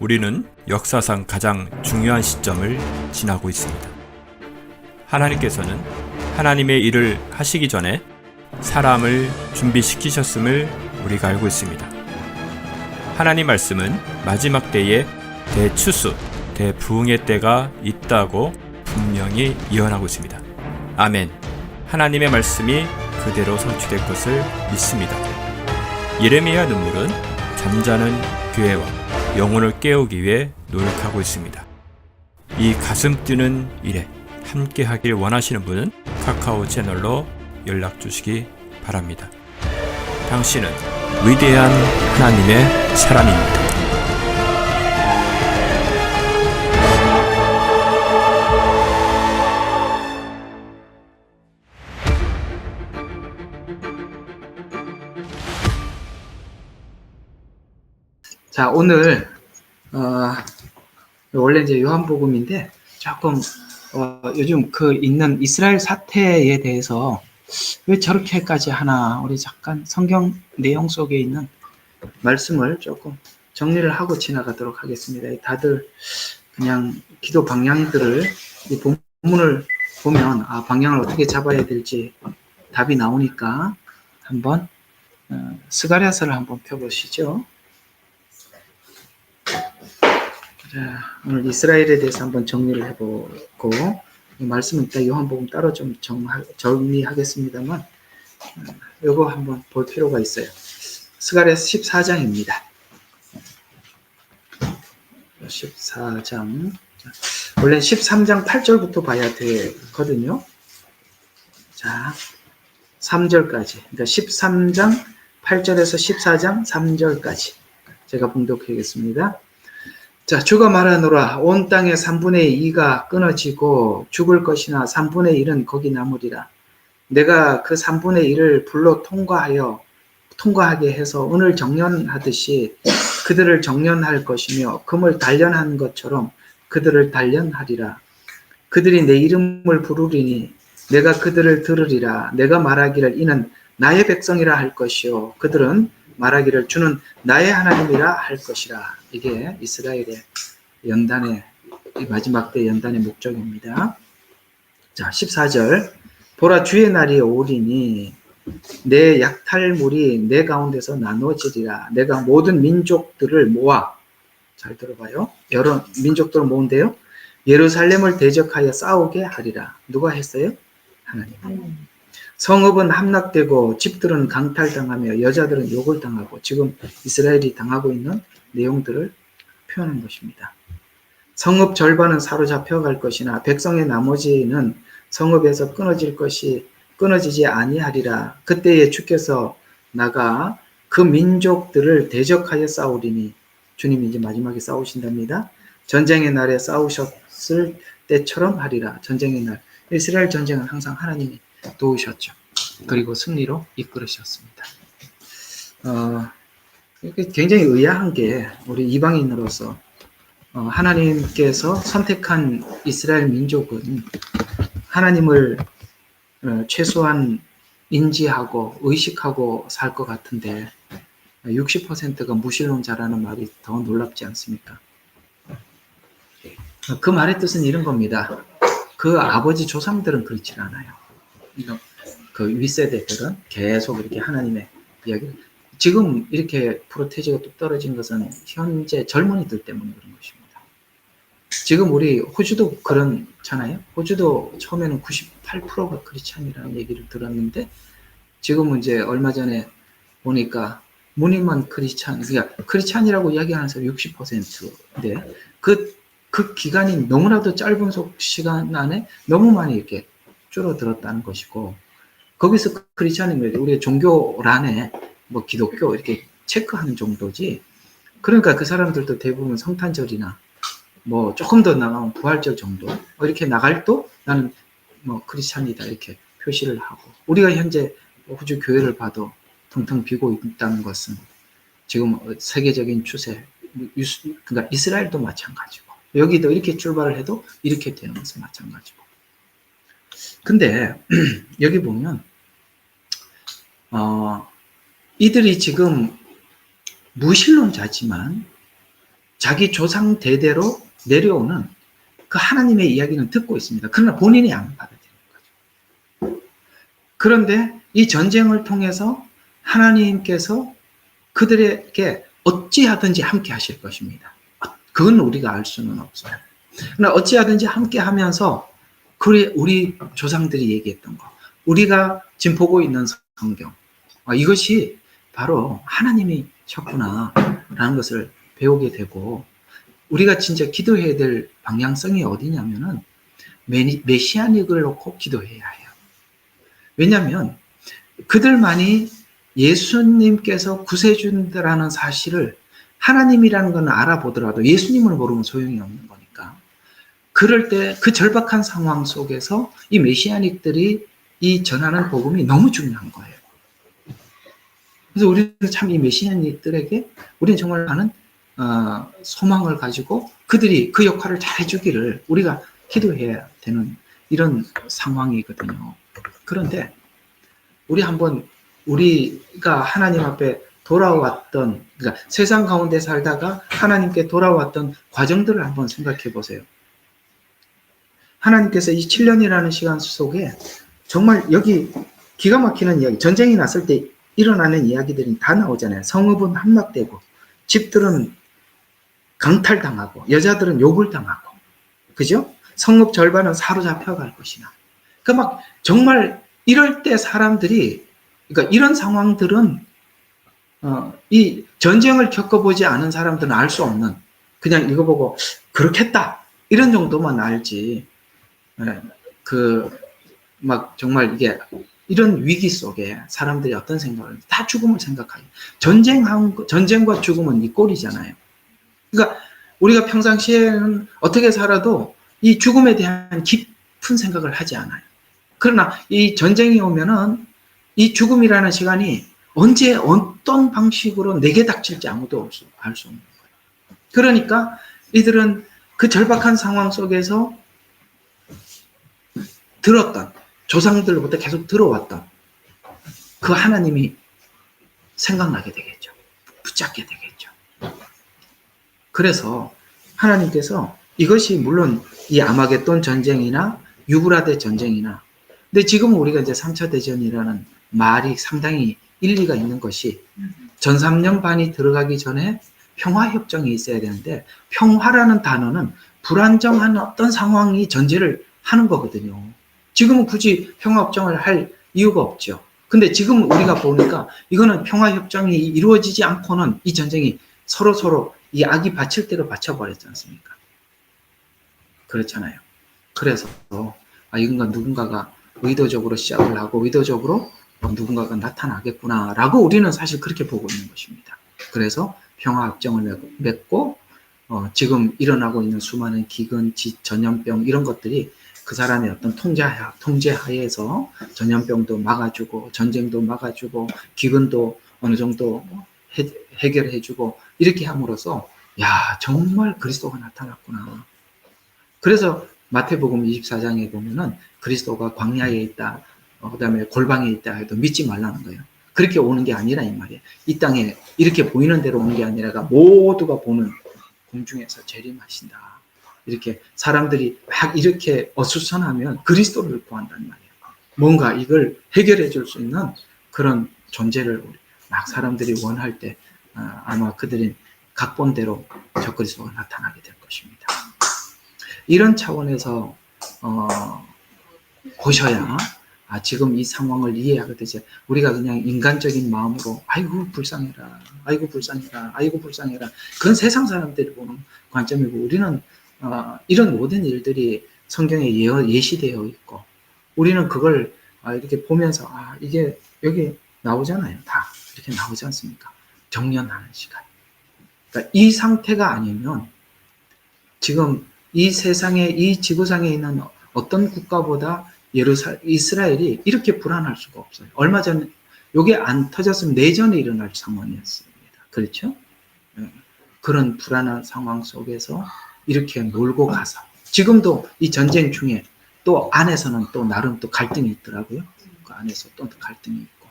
우리는 역사상 가장 중요한 시점을 지나고 있습니다. 하나님께서는 하나님의 일을 하시기 전에 사람을 준비시키셨음을 우리가 알고 있습니다. 하나님 말씀은 마지막 때에 대추수, 대부흥의 때가 있다고 분명히 예언하고 있습니다. 아멘. 하나님의 말씀이 그대로 성취될 것을 믿습니다. 예레미야 눈물은 잠자는 교회와 영혼을 깨우기 위해 노력하고 있습니다. 이 가슴 뛰는 일에 함께 하길 원하시는 분은 카카오 채널로 연락 주시기 바랍니다. 당신은 위대한 하나님의 사람입니다. 자, 오늘, 어, 원래 이제 요한복음인데, 조금, 어, 요즘 그 있는 이스라엘 사태에 대해서 왜 저렇게까지 하나, 우리 잠깐 성경 내용 속에 있는 말씀을 조금 정리를 하고 지나가도록 하겠습니다. 다들 그냥 기도 방향들을, 이 본문을 보면, 아, 방향을 어떻게 잡아야 될지 답이 나오니까 한번, 어, 스가랴서를 한번 펴보시죠. 자, 오늘 이스라엘에 대해서 한번 정리를 해보고 이 말씀은 이따 요한복음 따로 좀 정하, 정리하겠습니다만 어, 요거 한번 볼 필요가 있어요. 스가랴서 14장입니다. 14장 원래 13장 8절부터 봐야 되거든요. 자, 3절까지 그러니까 13장 8절에서 14장 3절까지 제가 봉독하겠습니다. 자, 주가 말하노라. 온 땅의 3분의 2가 끊어지고 죽을 것이나 3분의 1은 거기 남으리라. 내가 그 3분의 1을 불로 통과하여 통과하게 해서 은을 정련하듯이 그들을 정련할 것이며 금을 단련한 것처럼 그들을 단련하리라. 그들이 내 이름을 부르리니 내가 그들을 들으리라. 내가 말하기를 이는 나의 백성이라 할 것이요. 그들은 말하기를 주는 나의 하나님이라 할 것이라. 이게 이스라엘의 연단의 마지막 때 연단의 목적입니다. 자, 14절. 보라 주의 날이 오리니 내 약탈물이 내 가운데서 나눠지리라. 내가 모든 민족들을 모아 잘 들어봐요. 여러 민족들을 모은데요. 예루살렘을 대적하여 싸우게 하리라. 누가 했어요? 하나님. 성읍은 함락되고 집들은 강탈당하며 여자들은 욕을 당하고 지금 이스라엘이 당하고 있는 내용들을 표현한 것입니다. 성읍 절반은 사로잡혀 갈 것이나 백성의 나머지는 성읍에서 끊어질 것이 끊어지지 아니하리라. 그때에 주께서 나가 그 민족들을 대적하여 싸우리니 주님이 이제 마지막에 싸우신답니다. 전쟁의 날에 싸우셨을 때처럼 하리라. 전쟁의 날. 이스라엘 전쟁은 항상 하나님이 도우셨죠. 그리고 승리로 이끌으셨습니다. 어, 굉장히 의아한 게 우리 이방인으로서 어, 하나님께서 선택한 이스라엘 민족은 하나님을 어, 최소한 인지하고 의식하고 살 것 같은데 60%가 무신론자라는 말이 더 놀랍지 않습니까? 그 말의 뜻은 이런 겁니다. 그 아버지 조상들은 그렇지 않아요. 그 윗세대들은 계속 이렇게 하나님의 이야기를 지금 이렇게 프로테지가 뚝 떨어진 것은 현재 젊은이들 때문에 그런 것입니다. 지금 우리 호주도 그렇잖아요. 호주도 처음에는 98%가 크리스찬이라는 얘기를 들었는데 지금은 이제 얼마 전에 보니까 무늬만 크리스찬, 그러니까 크리스찬이라고 이야기하는 사람 60%인데 그, 그 기간이 너무나도 짧은 속 시간 안에 너무 많이 이렇게 줄어들었다는 것이고 거기서 크리스찬이면 우리 종교란에 뭐 기독교 이렇게 체크하는 정도지. 그러니까 그 사람들도 대부분 성탄절이나 뭐 조금 더 나가면 부활절 정도? 뭐 이렇게 나갈 또 나는 뭐 크리스찬이다 이렇게 표시를 하고 우리가 현재 호주 교회를 봐도 텅텅 비고 있다는 것은 지금 세계적인 추세 그러니까 이스라엘도 마찬가지고 여기도 이렇게 출발을 해도 이렇게 되는 것은 마찬가지고 근데 여기 보면 어, 이들이 지금 무신론자지만 자기 조상 대대로 내려오는 그 하나님의 이야기는 듣고 있습니다. 그러나 본인이 안 받아들이는 거죠. 그런데 이 전쟁을 통해서 하나님께서 그들에게 어찌하든지 함께 하실 것입니다. 그건 우리가 알 수는 없어요. 그러나 어찌하든지 함께 하면서 그 우리 조상들이 얘기했던 거, 우리가 지금 보고 있는 성경, 아, 이것이 바로 하나님이셨구나 라는 것을 배우게 되고 우리가 진짜 기도해야 될 방향성이 어디냐면은 메니- 메시아닉을 놓고 기도해야 해요. 왜냐하면 그들만이 예수님께서 구세주라는 사실을 하나님이라는 건 알아보더라도 예수님을 모르면 소용이 없는 거니까. 그럴 때 그 절박한 상황 속에서 이 메시아닉들이 이 전하는 복음이 너무 중요한 거예요. 그래서 우리는 참 이 메시아닉들에게 우리는 정말 많은 어, 소망을 가지고 그들이 그 역할을 잘 해주기를 우리가 기도해야 되는 이런 상황이거든요. 그런데 우리 한번 우리가 하나님 앞에 돌아왔던 그러니까 세상 가운데 살다가 하나님께 돌아왔던 과정들을 한번 생각해 보세요. 하나님께서 이 7년이라는 시간 속에 정말 여기 기가 막히는 이야기, 전쟁이 났을 때 일어나는 이야기들이 다 나오잖아요. 성읍은 함락되고, 집들은 강탈당하고, 여자들은 욕을 당하고, 그죠? 성읍 절반은 사로잡혀 갈 것이나. 그막 정말 이럴 때 사람들이, 그러니까 이런 상황들은 어, 이 전쟁을 겪어보지 않은 사람들은 알 수 없는 그냥 이거 보고 그렇겠다 이런 정도만 알지 그 막 정말 이게 이런 위기 속에 사람들이 어떤 생각을 다 죽음을 생각하요 전쟁한 거- 전쟁과 죽음은 이 꼴이잖아요. 그러니까 우리가 평상시에는 어떻게 살아도 이 죽음에 대한 깊은 생각을 하지 않아요. 그러나 이 전쟁이 오면은 이 죽음이라는 시간이 언제 어떤 방식으로 내게 닥칠지 아무도 알수 없는 거예요. 그러니까 이들은 그 절박한 상황 속에서 들었던 조상들로부터 계속 들어왔던 그 하나님이 생각나게 되겠죠. 붙잡게 되겠죠. 그래서 하나님께서 이것이 물론 이 아마겟돈 전쟁이나 유브라데 전쟁이나 근데 지금 우리가 이제 3차 대전이라는 말이 상당히 일리가 있는 것이 전삼년 반이 들어가기 전에 평화협정이 있어야 되는데 평화라는 단어는 불안정한 어떤 상황이 전제를 하는 거거든요. 지금은 굳이 평화협정을 할 이유가 없죠. 근데 지금 우리가 보니까 이거는 평화협정이 이루어지지 않고는 이 전쟁이 서로 서로 이 악이 바칠 대로 바쳐버렸지 않습니까? 그렇잖아요. 그래서 아 이건 누군가가 의도적으로 시작을 하고 의도적으로 어, 누군가가 나타나겠구나라고 우리는 사실 그렇게 보고 있는 것입니다. 그래서 평화협정을 맺고 어, 지금 일어나고 있는 수많은 기근, 지, 전염병 이런 것들이 그 사람의 어떤 통제하, 통제하에서 전염병도 막아주고 전쟁도 막아주고 기근도 어느 정도 해, 해결해주고 이렇게 함으로써 야 정말 그리스도가 나타났구나. 그래서 마태복음 24장에 보면은 그리스도가 광야에 있다, 어, 그다음에 골방에 있다 해도 믿지 말라는 거예요. 그렇게 오는 게 아니라 이 말이에요. 이 땅에 이렇게 보이는 대로 오는 게 아니라가 모두가 보는 공중에서 재림하신다. 이렇게 사람들이 막 이렇게 어수선하면 그리스도를 구한다는 말이에요. 뭔가 이걸 해결해 줄 수 있는 그런 존재를 막 사람들이 원할 때 아, 아마 그들이 각본대로 저 그리스도가 나타나게 될 것입니다. 이런 차원에서 어, 보셔야 아, 지금 이 상황을 이해하게 되지. 우리가 그냥 인간적인 마음으로, 아이고, 불쌍해라. 아이고, 불쌍해라. 아이고, 불쌍해라. 그건 세상 사람들이 보는 관점이고, 우리는, 어, 이런 모든 일들이 성경에 예, 예시되어 있고, 우리는 그걸 아, 이렇게 보면서, 아, 이게 여기 나오잖아요. 다. 이렇게 나오지 않습니까? 정년하는 시간. 그러니까 이 상태가 아니면, 지금 이 세상에, 이 지구상에 있는 어떤 국가보다 예루살 이스라엘이 이렇게 불안할 수가 없어요. 얼마 전에 요게 안 터졌으면 내전에 일어날 상황이었습니다. 그렇죠? 예. 그런 불안한 상황 속에서 이렇게 몰고 가서 지금도 이 전쟁 중에 또 안에서는 또 나름 또 갈등이 있더라고요. 그 안에서 또 갈등이 있고.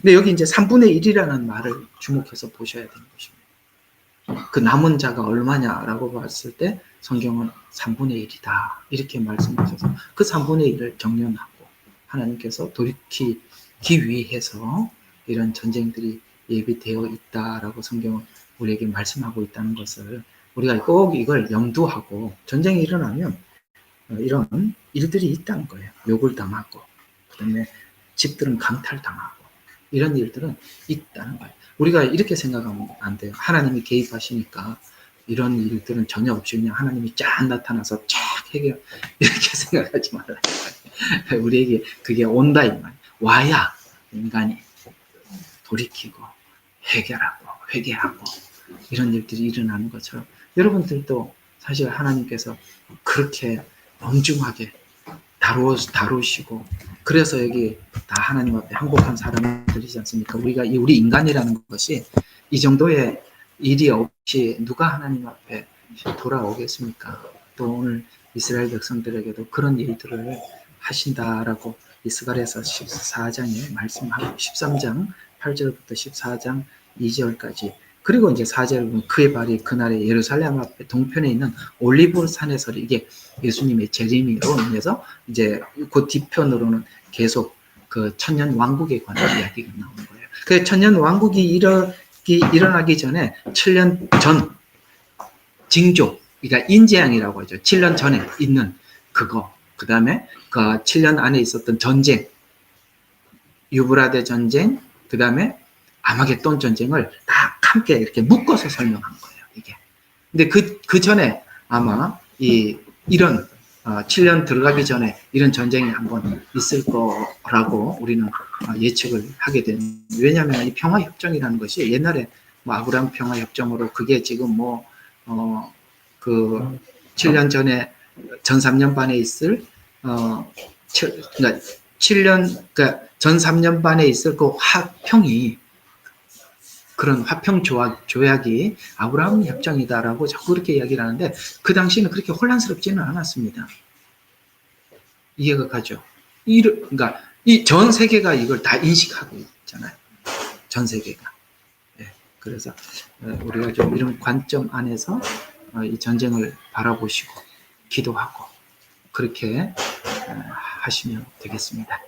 근데 여기 이제 3분의 1이라는 말을 주목해서 보셔야 되는 것입니다. 그그 남은 자가 얼마냐라고 봤을 때 성경은 3분의 1이다. 이렇게 말씀하셔서 그 3분의 1을 정련하고 하나님께서 돌이키기 위해서 이런 전쟁들이 예비되어 있다라고 성경은 우리에게 말씀하고 있다는 것을 우리가 꼭 이걸 염두하고 전쟁이 일어나면 어, 이런 일들이 있다는 거예요. 욕을 당하고 그 다음에 집들은 강탈당하고 이런 일들은 있다는 거예요. 우리가 이렇게 생각하면 안 돼요. 하나님이 개입하시니까 이런 일들은 전혀 없이 그냥 하나님이 쫙 나타나서 쫙 해결 이렇게 생각하지 말아요. 우리에게 그게 온다 이 말. 와야 인간이 돌이키고 해결하고 회개하고 이런 일들이 일어나는 것처럼 여러분들도 사실 하나님께서 그렇게 엄중하게 다루, 다루시고 그래서 여기 다 하나님 앞에 항복한 사람들이지 않습니까? 우리가 이 우리 인간이라는 것이 이 정도의 일이 없이 누가 하나님 앞에 돌아오겠습니까? 또 오늘 이스라엘 백성들에게도 그런 일들을 하신다라고 이스가랴서 14장에 말씀하고 13장 8절부터 14장 2절까지 그리고 이제 4절 그의 발이 그날에 예루살렘 앞에 동편에 있는 올리브 산에서 이게 예수님의 재림으로 인해서 이제 그 뒤편으로는 계속 그 천년 왕국에 관한 이야기가 나오는 거예요. 그 천년 왕국이 일어기, 일어나기 전에 7년 전 징조, 그러니까 인재앙이라고 하죠. 7년 전에 있는 그거. 그 다음에 그 7년 안에 있었던 전쟁, 유브라데 전쟁, 그 다음에 아마겟돈 전쟁을 다 함께 이렇게 묶어서 설명한 거예요. 이게. 근데 그, 그 전에 아마 이, 이런 어, 7년 들어가기 전에 이런 전쟁이 한번 있을 거라고 우리는 어, 예측을 하게 되는. 왜냐하면 이 평화협정이라는 것이 옛날에 뭐 아브라함 평화협정으로 그게 지금 뭐, 어, 그 7년 전에 전 3년 반에 있을, 어, 칠- 그러니까 7년, 그러니까 전 3년 반에 있을 그 화평이 그런 화평 조약, 조약이 아브라함 협정이다라고 자꾸 그렇게 이야기를 하는데 그 당시에는 그렇게 혼란스럽지는 않았습니다. 이해가 가죠? 이, 그러니까 이 전 세계가 이걸 다 인식하고 있잖아요. 전 세계가. 예, 그래서 어, 우리가 좀 이런 관점 안에서 어, 이 전쟁을 바라보시고 기도하고 그렇게 어, 하시면 되겠습니다.